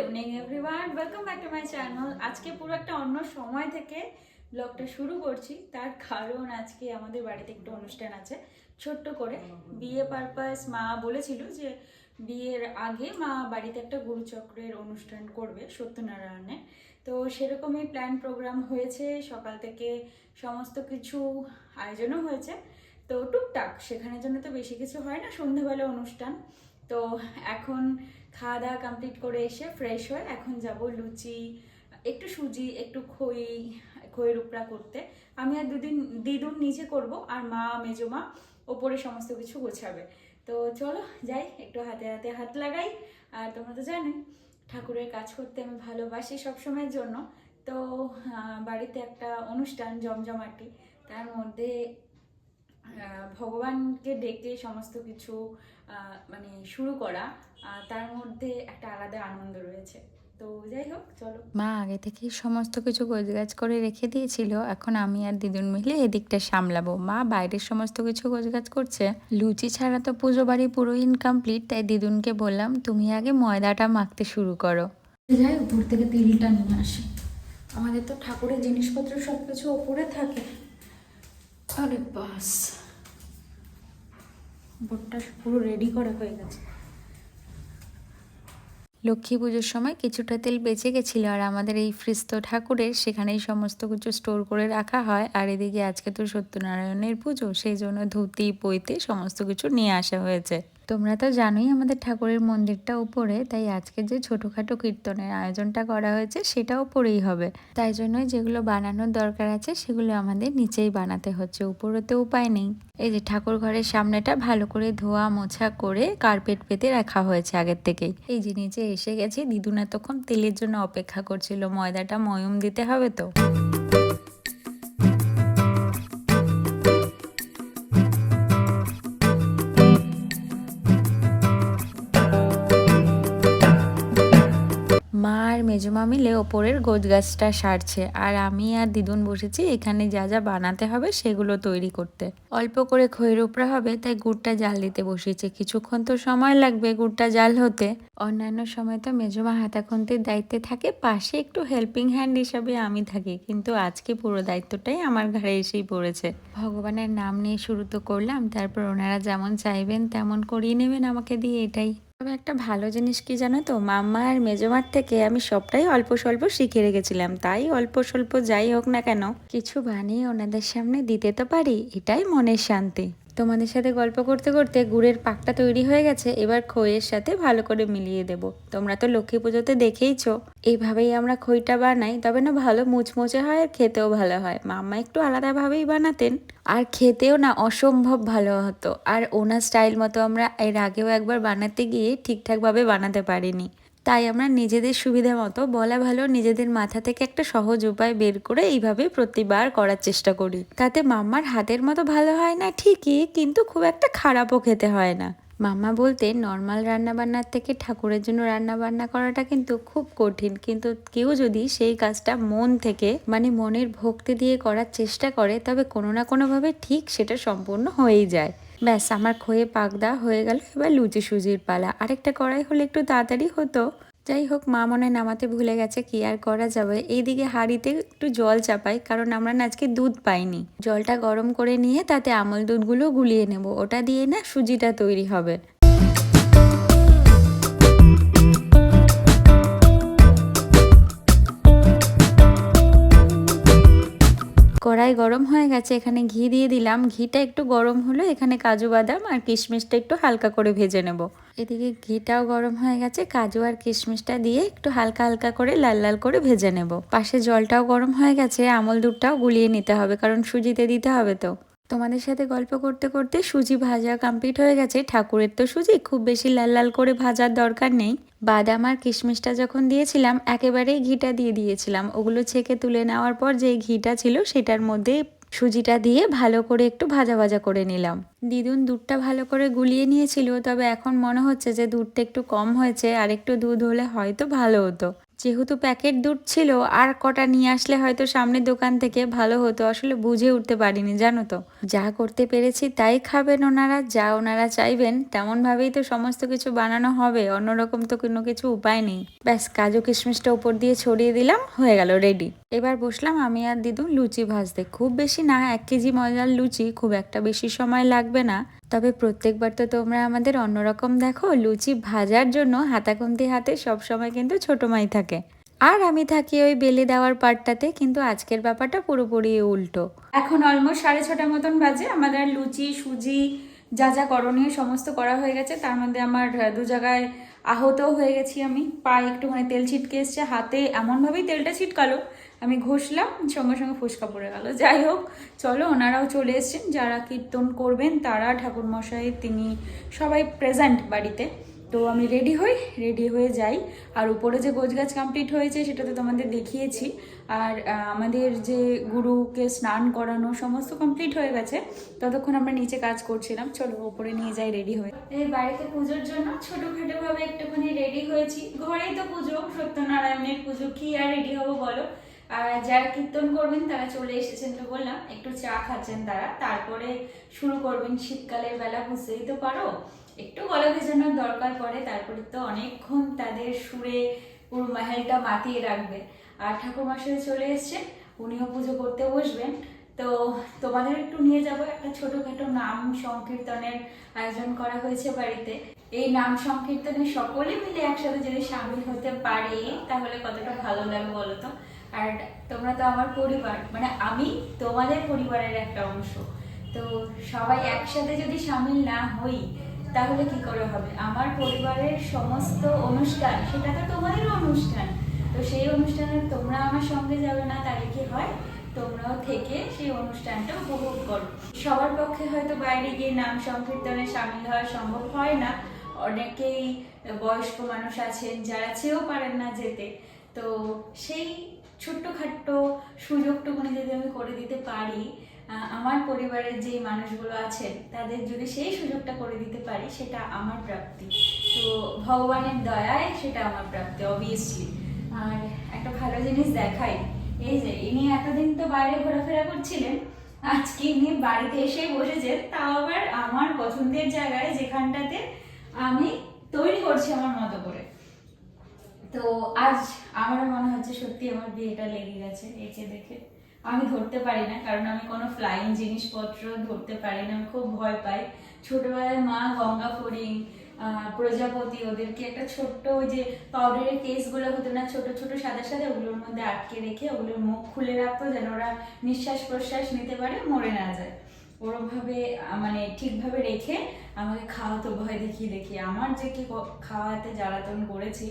Evening everyone welcome back to my channel আজকে পুরো একটা অন্য সময় থেকে ব্লগটা শুরু করছি। তার কারণ আজকে আমাদের বাড়িতে একটু অনুষ্ঠান আছে, ছোট্ট করে। বিয়ে পারপাস মা বলেছিল যে, বিয়ের আগে মা বাড়িতে একটা গুরুচক্রের অনুষ্ঠান করবে সত্যনারায়ণে তো সেরকমই প্ল্যান প্রোগ্রাম হয়েছে। সকাল থেকে সমস্ত কিছু আয়োজনও হয়েছে। তো টুকটাক, সেখানের জন্য তো বেশি কিছু হয় না। সন্ধ্যেবেলা অনুষ্ঠান। তো এখন খাওয়া দাওয়া কমপ্লিট করে এসে ফ্রেশ হয়ে এখন যাব লুচি, একটু সুজি, একটু খই খইয়ের উপরা করতে। আমি আর দুদিন, দিদুন নিচে করব আর মা, মেজো মা ওপরে সমস্ত কিছু গোছাবে। তো চলো যাই, একটু হাতে হাতে হাত লাগাই। আর তোমরা তো জানোই, ঠাকুরের কাজ করতে আমি ভালোবাসি সবসময়ের জন্য। তো বাড়িতে একটা অনুষ্ঠান জমজমাটি, তার মধ্যে ভগবানকে ডেকে সমস্ত কিছু মানে শুরু করা তার মধ্যে একটা আলাদা আনন্দ রয়েছে। তো যাই হোক চলো। মা আগে থেকেই সমস্ত কিছু গোছগাছ করে রেখে দিয়েছিল এখন আমি আর দিদুন মিলে এদিকটা সামলাবো। মা বাইরের সমস্ত কিছু গোছগাছ করছে। লুচি ছাড়া তো পুজো বাড়ি পুরো ইনকমপ্লিট তাই দিদুনকে বললাম তুমি আগে ময়দাটা মাখতে শুরু করো। যাই উপর থেকে তিলটা নিয়ে আসি। আমাদের তো ঠাকুরের জিনিসপত্র সব কিছু ওপরে থাকে। আরে বাস। বোটটা পুরো রেডি করা হয়ে গেছে। লক্ষ্মী পুজোর সময় কিছুটা তেল বেঁচে গেছিল আর আমাদের এই ফ্রিস্ত ঠাকুরের সেখানেই সমস্ত কিছু স্টোর করে রাখা হয়। আর এদিকে আজকে তো সত্যনারায়ণের পুজো, সেই জন্য ধুতি পইতে সমস্ত কিছু নিয়ে আসা হয়েছে। তোমরা তো জানোই আমাদের ঠাকুরের মন্দিরটা উপরে, তাই আজকে যে ছোটোখাটো কীর্তনের আয়োজনটা করা হয়েছে সেটা উপরেই হবে। তাই জন্যই যেগুলো বানানোর দরকার আছে সেগুলো আমাদের নিচেই বানাতে হচ্ছে উপরে তো উপায় নেই। এই যে ঠাকুর ঘরের সামনেটা ভালো করে ধোয়া মোছা করে কার্পেট পেতে রাখা হয়েছে আগের থেকেই। এই যে নিচে এসে গেছি, দিদুন এতক্ষণ তেলের জন্য অপেক্ষা করছিল, ময়দাটা ময়ম দিতে হবে তো? আর মেজমা মিলে ওপরের গোছ গাছটা সারছে। আর আমি আর দিদুন বসেছি, এখানে যা যা বানাতে হবে সেগুলো তৈরি করতে। অল্প করে উপরা হবে, তাই গুড়টা জাল দিতে বসেছে। কিছুক্ষণ তো সময় লাগবে গুড়টা জাল হতে। অন্যান্য সময় তো মেজমা হাতাখন্তির দায়িত্বে থাকে, পাশে একটু হেল্পিং হ্যান্ড হিসাবে আমি থাকি। কিন্তু আজকে পুরো দায়িত্বটাই আমার ঘাড়ে এসেই পড়েছে। ভগবানের নাম নিয়ে শুরু তো করলাম, তারপর ওনারা যেমন চাইবেন তেমন করিয়ে নেবেন আমাকে দিয়ে এটাই। তবে একটা ভালো জিনিস কি জানো তো? মাম্মা আর মেজমার থেকে আমি সবটাই অল্প স্বল্প শিখে রেখেছিলাম। তাই অল্প স্বল্প যাই হোক না কেন, কিছু বানিয়ে ওনাদের সামনে দিতে তো পারি, এটাই মনের শান্তি। তোমাদের সাথে গল্প করতে করতে গুড়ের পাকটা তৈরি হয়ে গেছে, এবার খইয়ের সাথে ভালো করে মিলিয়ে দেব। তোমরা তো লক্ষ্মী পুজোতে দেখেইছো। এইভাবেই আমরা খইটা বানাই, তবে না ভালো মুচমুচে হয় আর খেতেও ভালো হয়। মাম্মা একটু আলাদাভাবেই বানাতেন। আর খেতেও না অসম্ভব ভালো হতো। আর ওনার স্টাইল মতো আমরা এর আগেও একবার বানাতে গিয়ে ঠিকঠাকভাবে বানাতে পারিনি। তাই আমরা নিজেদের সুবিধা মতো বলা ভালো নিজেদের মাথা থেকে একটা সহজ উপায় বের করে এইভাবে প্রতিবার করার চেষ্টা করি। তাতে মাম্মার হাতের মতো ভালো হয় না ঠিকই, কিন্তু খুব একটা খারাপও খেতে হয় না। মাম্মা বলতে নর্মাল রান্নাবান্নার থেকে ঠাকুরের জন্য রান্না বান্না করাটা কিন্তু খুব কঠিন, কিন্তু কেউ যদি সেই কাজটা মন থেকে মানে মনের ভক্তি দিয়ে করার চেষ্টা করে, তবে কোনো না কোনোভাবে ঠিক সেটা সম্পূর্ণ হয়েই যায়। ব্যাস, আমার খয়ে পাকদা হয়ে গেল এবার লুচি সুজির পালা। আরেকটা কড়াই হলে একটু তাড়াতাড়ি হতো। যাই হোক, মা মনে নামাতে ভুলে গেছে, কি আর করা যাবে? এইদিকে হাঁড়িতে একটু জল চাপাই, কারণ আমরা না আজকে দুধ পাইনি। জলটা গরম করে নিয়ে তাতে আমল দুধগুলো গুলিয়ে নেব। ওটা দিয়ে না সুজিটা তৈরি হবে। কড়াই গরম হয়ে গেছে, এখানে ঘি দিয়ে দিলাম। ঘিটা একটু গরম হলো, এখানে কাজু বাদাম আর কিশমিশটা একটু হালকা করে ভেজে নেব। এদিকে ঘিটাও গরম হয়ে গেছে, কাজু আর কিশমিশটা দিয়ে একটু হালকা হালকা করে লাল লাল করে ভেজে নেব। পাশে জলটাও গরম হয়ে গেছে, আমল দুধটাও গুলিয়ে নিতে হবে, কারণ সুজিতে দিতে হবে তো। তোমাদের সাথে গল্প করতে করতে সুজি ভাজা কমপ্লিট হয়ে গেছে। ঠাকুরের তো সুজি, খুব বেশি লাল লাল করে ভাজার দরকার নেই। বাদাম আর কিশমিশটা যখন দিয়েছিলাম, একেবারেই ঘিটা দিয়ে দিয়েছিলাম। ওগুলো ছেঁকে তুলে নেওয়ার পর যে ঘিটা ছিল, সেটার মধ্যে সুজিটা দিয়ে ভালো করে একটু ভাজা ভাজা করে নিলাম। দিদুন দুধটা ভালো করে গুলিয়ে নিয়েছিল, তবে এখন মনে হচ্ছে যে দুধটা একটু কম হয়েছে, আর একটু দুধ হলে হয়তো ভালো হতো। যেহেতু প্যাকেট দুধ ছিল, আর কটা নিয়ে আসলে হয়তো সামনের দোকান থেকে ভালো হতো, আসলে বুঝে উঠতে পারিনি, জানো তো। যা করতে পেরেছি তাই খাবেন ওনারা, যা ওনারা চাইবেন, তেমনভাবেই তো সমস্ত কিছু বানানো হবে, অন্যরকম তো কোনো কিছু উপায় নেই। ব্যাস, কাজু কিশমিশটা উপর দিয়ে ছড়িয়ে দিলাম, হয়ে গেল রেডি এবার বসলাম আমি আর দিদু লুচি ভাজতে। খুব বেশি না, এক কেজি মজার লুচি, খুব একটা বেশি সময় লাগবে না। তবে প্রত্যেকবার তো তোমরা আমাদের অন্যরকম দেখো, লুচি ভাজার জন্য হাতাখুন্তি হাতে সব সময় কিন্তু ছোট মাই থাকে। আর আমি থাকি ওই বেলে দেওয়ার পার্টটাতে কিন্তু আজকের ব্যাপারটা পুরোপুরি উল্টো। এখন অলমোস্ট সাড়ে ছটা মতন বাজে, আমাদের লুচি, সুজি, যা যা করণীয় সমস্ত করা হয়ে গেছে, তার মধ্যে আমার দু জায়গায় আহতও হয়ে গেছি আমি। পায়ে একটুখানি তেল ছিটকে এসছে, হাতে এমনভাবেই তেলটা ছিটকালো আমি ঘষলাম, সঙ্গে সঙ্গে ফুসকা পড়ে গেল। যাই হোক, চলো ওনারাও চলে এসছেন, যারা কীর্তন করবেন তারা, ঠাকুরমশাই, তিনি সবাই প্রেজেন্ট বাড়িতে। তো আমি রেডি হই রেডি হয়ে যাই। আর উপরে যে গোছগাছ কমপ্লিট হয়েছে সেটা তো তোমাদের দেখিয়েছি। আর আমাদের যে গুরুকে স্নান করানো সমস্ত কমপ্লিট হয়ে গেছে, ততক্ষণ আমরা নিচে কাজ করছিলাম। চলো উপরে নিয়ে যাই রেডি হয়ে। এই বাড়িতে পুজোর জন্য ছোটোখাটোভাবে একটুখানি রেডি হয়েছি। ঘরেই তো পুজো, সত্যনারায়ণের পুজো, কি আর রেডি হব বলো? যারা কীর্তন করবেন, তারা চলে এসেছেন তো বললাম, একটু চা খাচ্ছেন তারা। তারপরে শুরু করবেন শীতকালের বেলা, বুঝতেই তো পারো। একটু গলা ভেজানোর দরকার পড়ে, তারপরে তো অনেকক্ষণ তাদের সুরে পুরো মাহেলটা মাতিয়ে রাখবে। আর ঠাকুরমশাই চলে এসছে উনিও পুজো করতে বসবেন। তো তোমাদের একটু নিয়ে যাব, একটা ছোটখাটো নাম সংকীর্তনের আয়োজন করা হয়েছে বাড়িতে। এই নাম সংকীর্তনে সকলে মিলে একসাথে যদি সামিল হতে পারি, তাহলে কতটা ভালো লাগে বলো তো? আর তোমরা তো আমার পরিবার মানে আমি তোমাদের পরিবারের একটা অংশ। তো সবাই একসাথে যদি সামিল না হই, তাহলে কি করে হবে? আমার পরিবারের সমস্ত অনুষ্ঠান, সেটা তো তোমাদেরও অনুষ্ঠান। তো সেই অনুষ্ঠানে তোমরা আমার সঙ্গে যাবে না, তাহলে কি হয়? তোমরাও থেকে সেই অনুষ্ঠানটা উপভোগ করো। সবার পক্ষে হয়তো বাইরে গিয়ে নাম সংকীর্তনে সামিল হওয়া সম্ভব হয় না। অনেকেই বয়স্ক মানুষ আছেন, যারা চেয়েও পারেন না যেতে। তো সেই ছোট্টখাট্ট সুযোগটুকুনি যদি আমি করে দিতে পারি। আমার পরিবারের যে মানুষগুলো আছেন, তাদের যদি সেই সুযোগটা করে দিতে পারি, সেটা আমার প্রাপ্তি। তো ভগবানের দয়ায় সেটা আমার প্রাপ্তি অবভিয়াসলি আর একটা ভালো জিনিস দেখাই, এই যে ইনি এতদিন তো বাইরে ঘোরাফেরা করছিলেন, আজকে ইনি বাড়িতে এসে বসেছেন, তাও আবার আমার পছন্দের জায়গায় যেখানটাতে আমি তৈরি করছি আমার মতো করে তো আজ আমারও মনে হচ্ছে সত্যি আমার বিয়েটা লেগে গেছে যে দেখে। আমি ধরতে পারি না কারণ আমি কোনো ফ্লাইং জিনিসপত্র ধরতে পারি না আমি খুব ভয় পাই। ছোটবেলায় মা গঙ্গা আহ, প্রজাপতি ওদেরকে একটা ছোট্ট ওই যে পাউডারের কেসগুলো হতো না ছোট ছোট সাদা সাদা ওগুলোর মধ্যে আটকে রেখে ওগুলোর মুখ খুলে রাখতো যেন ওরা নিঃশ্বাস প্রশ্বাস নিতে পারে মরে না যায়। ওরমভাবে মানে ঠিকভাবে রেখে আমাকে খাওয়াতো ভয় দেখিয়ে দেখিয়ে। আমার যে কি খাওয়াতে জ্বালাতন করেছি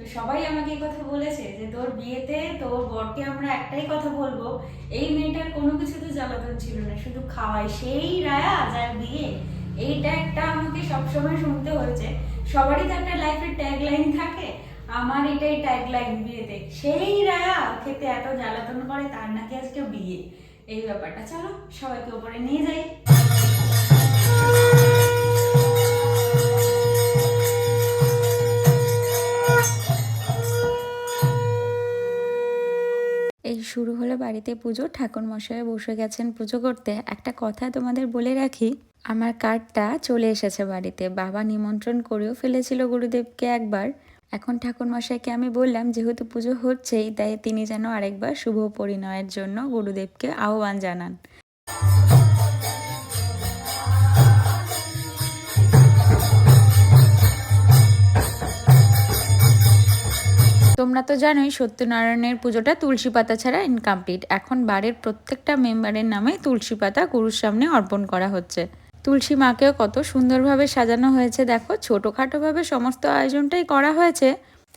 তো সবাই আমাকে এই কথা বলেছে যে তোর বিয়েতে তোর বরকে আমরা একটাই কথা বলব, এই মেয়েটার কোনো কিছুতে জ্বালাতন ছিল না, শুধু খাওয়াই সেই রায়া যার বিয়ে। এইটা একটা আমাকে সবসময় শুনতে হয়েছে। সবারই তো একটা লাইফের ট্যাগ লাইন থাকে, আমার এটাই ট্যাগ লাইন বিয়েতে। সেই রায়া খেতে এত জ্বালাতন করে, তার নাকি আজকে বিয়ে। এই ব্যাপারটা, চলো সবাইকে ওপরে নিয়ে যাই। শুরু হলো বাড়িতে পুজো। ঠাকুর মশাই বসে গেছেন পুজো করতে। একটা কথা তোমাদের বলে রাখি, আমার কার্ডটা চলে এসেছে বাড়িতে। বাবা নিমন্ত্রণ করেও ফেলেছিল গুরুদেবকে একবার। এখন ঠাকুর মশাইকে আমি বললাম, যেহেতু পুজো হচ্ছেই, তাই তিনি যেন আরেকবার শুভ পরিণয়ের জন্য গুরুদেবকে আহ্বান জানান। তোমরা তো জানোই, সত্যনারায়ণের পুজোটা তুলসী পাতা ছাড়া ইনকমপ্লিট এখন বাড়ির প্রত্যেকটা মেম্বারের নামে তুলসী পাতা গুরুর সামনে অর্পণ করা হচ্ছে। তুলসী মাকেও কত সুন্দরভাবে সাজানো হয়েছে, দেখো। ছোটোখাটোভাবে সমস্ত আয়োজনটাই করা হয়েছে।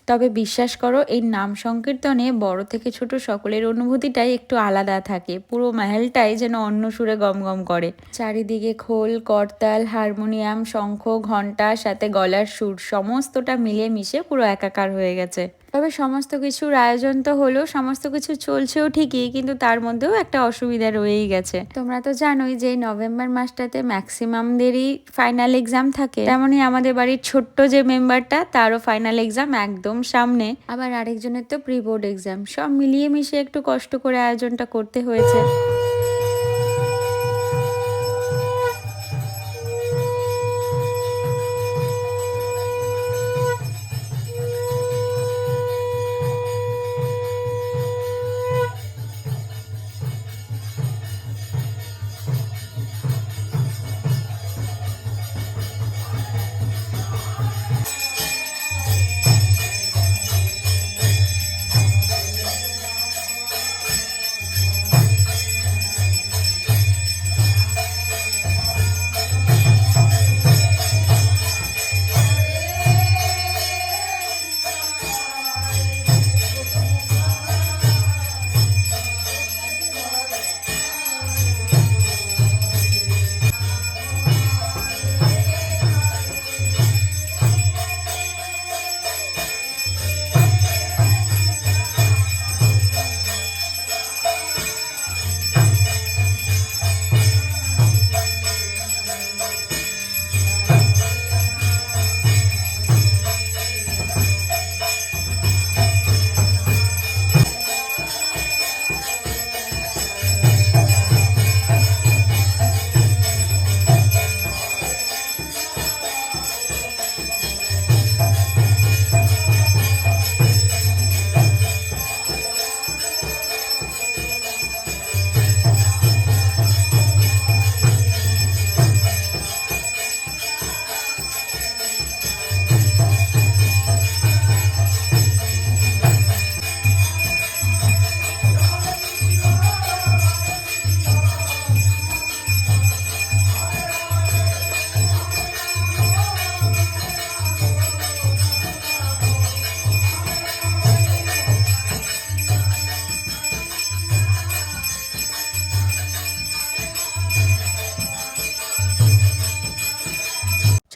তবে বিশ্বাস করো, এই নাম সংকীর্তনে বড় থেকে ছোট সকলের অনুভূতিটাই একটু আলাদা থাকে। পুরো মেহেলটাই যেন অন্য সুরে গমগম করে। চারিদিকে খোল, করতাল, হারমোনিয়াম, শঙ্খ ঘণ্টা সাথে গলার সুর, সমস্তটা মিলে মিশে পুরো একাকার হয়ে গেছে। তবে সমস্ত কিছুর আয়োজন তো হলো, সমস্ত কিছু চলছেও ঠিকই, কিন্তু তার মধ্যেও একটা অসুবিধা রয়েই গেছে। তোমরা তো জানোই যে নভেম্বর মাসটাতে ম্যাক্সিমামদেরই ফাইনাল এক্সাম থাকে। তেমনই আমাদের বাড়ির ছোট্ট যে মেম্বারটা তারও ফাইনাল এক্সাম একদম সামনে। আবার আরেকজনের তো প্রি বোর্ড এক্সাম সব মিলিয়ে মিশিয়ে একটু কষ্ট করে আয়োজনটা করতে হয়েছে।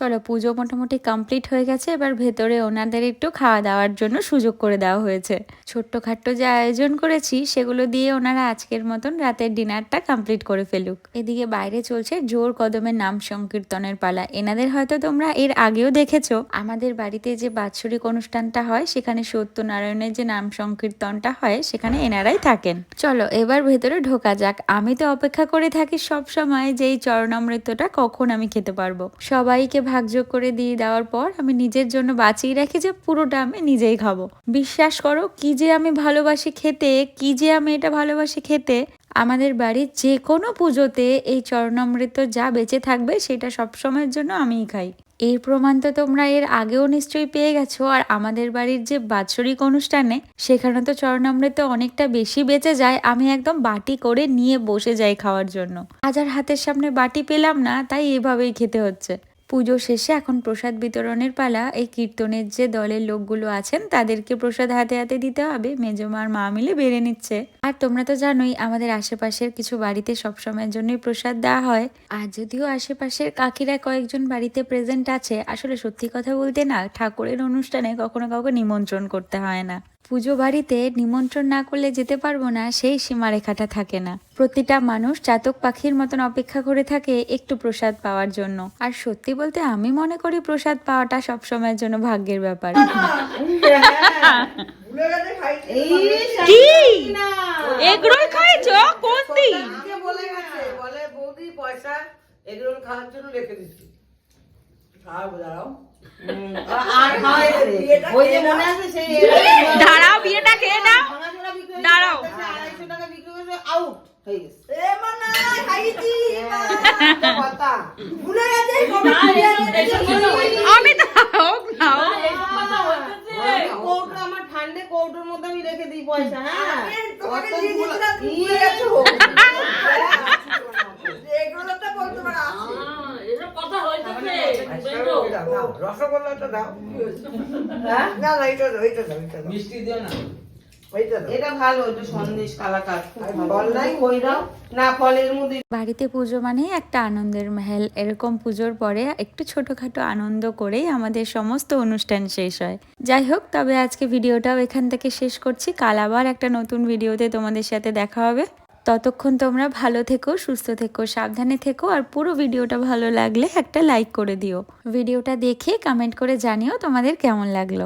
চলো পুজো মোটামুটি কমপ্লিট হয়ে গেছে, এবার ভেতরে ওনাদের একটু খাওয়া দাওয়ার জন্য সুযোগ করে দেওয়া হয়েছে। ছোট্টখাট্ট যে আয়োজন করেছি, সেগুলো দিয়ে ওনারা আজকের মতন রাতের ডিনারটা কমপ্লিট করে ফেলুক। এদিকে বাইরে চলছে জোর কদমের নাম সংকীর্তনের পালা। এনাদের হয়তো তোমরা এর আগেও দেখেছ। আমাদের বাড়িতে যে বাৎসরিক অনুষ্ঠানটা হয়, সেখানে সত্যনারায়ণের যে নাম সংকীর্তনটা হয়, সেখানে এনারাই থাকেন। চলো, এবার ভেতরে ঢোকা যাক। আমি তো অপেক্ষা করে থাকি সব সময় যে এই চরণামৃতটা কখন আমি খেতে পারব। সবাইকে ভাগযোগ করে দিয়ে দেওয়ার পর আমি নিজের জন্য বাঁচিয়ে রাখি যে পুরোটা আমি নিজেই খাব। বিশ্বাস করো, কি যে আমি ভালোবাসি খেতে, কি যে আমি এটা ভালোবাসি খেতে, আমাদের বাড়ির যে কোনো পুজোতে এই চরণামৃত যা বেঁচে থাকবে সেটা সব সময়ের জন্য আমিই খাই। এর প্রমাণ তো তোমরা এর আগেও নিশ্চয়ই পেয়ে গেছো। আর আমাদের বাড়ির যে বাৎসরিক অনুষ্ঠানে, সেখানে তো চরণামৃত অনেকটা বেশি বেঁচে যায়। আমি একদম বাটি করে নিয়ে বসে যাই খাওয়ার জন্য। আজ আর হাতের সামনে বাটি পেলাম না, তাই এভাবেই খেতে হচ্ছে। পুজো শেষে এখন প্রসাদ বিতরণের পালা। এই কীর্তনের যে দলের লোকগুলো আছেন, তাদেরকে প্রসাদ হাতে হাতে দিতে হবে। মেজমা আর মা মিলে বেড়ে নিচ্ছে। আর তোমরা তো জানোই, আমাদের আশেপাশের কিছু বাড়িতে সবসময়ের জন্যই প্রসাদ দেওয়া হয়। আর যদিও আশেপাশের কাকিরা কয়েকজন বাড়িতে প্রেজেন্ট আছে, আসলে সত্যি কথা বলতে না, ঠাকুরের অনুষ্ঠানে কখনো কাউকে নিমন্ত্রণ করতে হয় না। পুজো বাড়িতে নিমন্ত্রণ না করলে যেতে পারব না সেই সীমারেখাটা থাকে না। প্রতিটা মানুষ চাতক পাখির মতন অপেক্ষা করে থাকে একটু প্রসাদ পাওয়ার জন্য। আর সত্যি বলতে আমি মনে করি প্রসাদ পাওয়াটা সবসময়ের জন্য ভাগ্যের ব্যাপার। কি? এগরোল খাইছো? কোন দিন? বলে বৌদি পয়সা এগরোল খাওয়ার জন্য রেখে দিচ্ছি দাঁড়াও। আর খাওয়াইছে রে। ওই যে মনে আছে সেই দাঁড়াও বিয়েটা খেয়ে নাও। দাঁড়াও। আড়াইশো টাকা বিক্রি করেছে, out হয়ে গেছে। আমি কৌটো আমার ঠান্ডে কৌটোর মধ্যে আমি রেখে দিই পয়সা হ্যাঁ। রসগোল্লাটা দাও। হ্যাঁ? না না এটা দাও এটা দাও এটা দাও। মিষ্টি দিও না? এটা ভালো এটা সন্দেশ কালাকার খুব আর ভালো। ফল নাই কই দাও? না ফলের মধ্যে বাড়িতে পুজো মানেই একটা আনন্দের মেহেল। এরকম পুজোর পরে একটু ছোটোখাটো আনন্দ করেই আমাদের সমস্ত অনুষ্ঠান শেষ হয়। যাই হোক তবে আজকে ভিডিওটাও এখান থেকে শেষ করছি। কাল আবার একটা নতুন ভিডিওতে তোমাদের সাথে দেখা হবে। ততক্ষণ তোমরা ভালো থেকো, সুস্থ থেকো, সাবধানে থেকো আর পুরো ভিডিওটা ভালো লাগলে একটা লাইক করে দিও। ভিডিওটা দেখে কমেন্ট করে জানিও তোমাদের কেমন লাগল।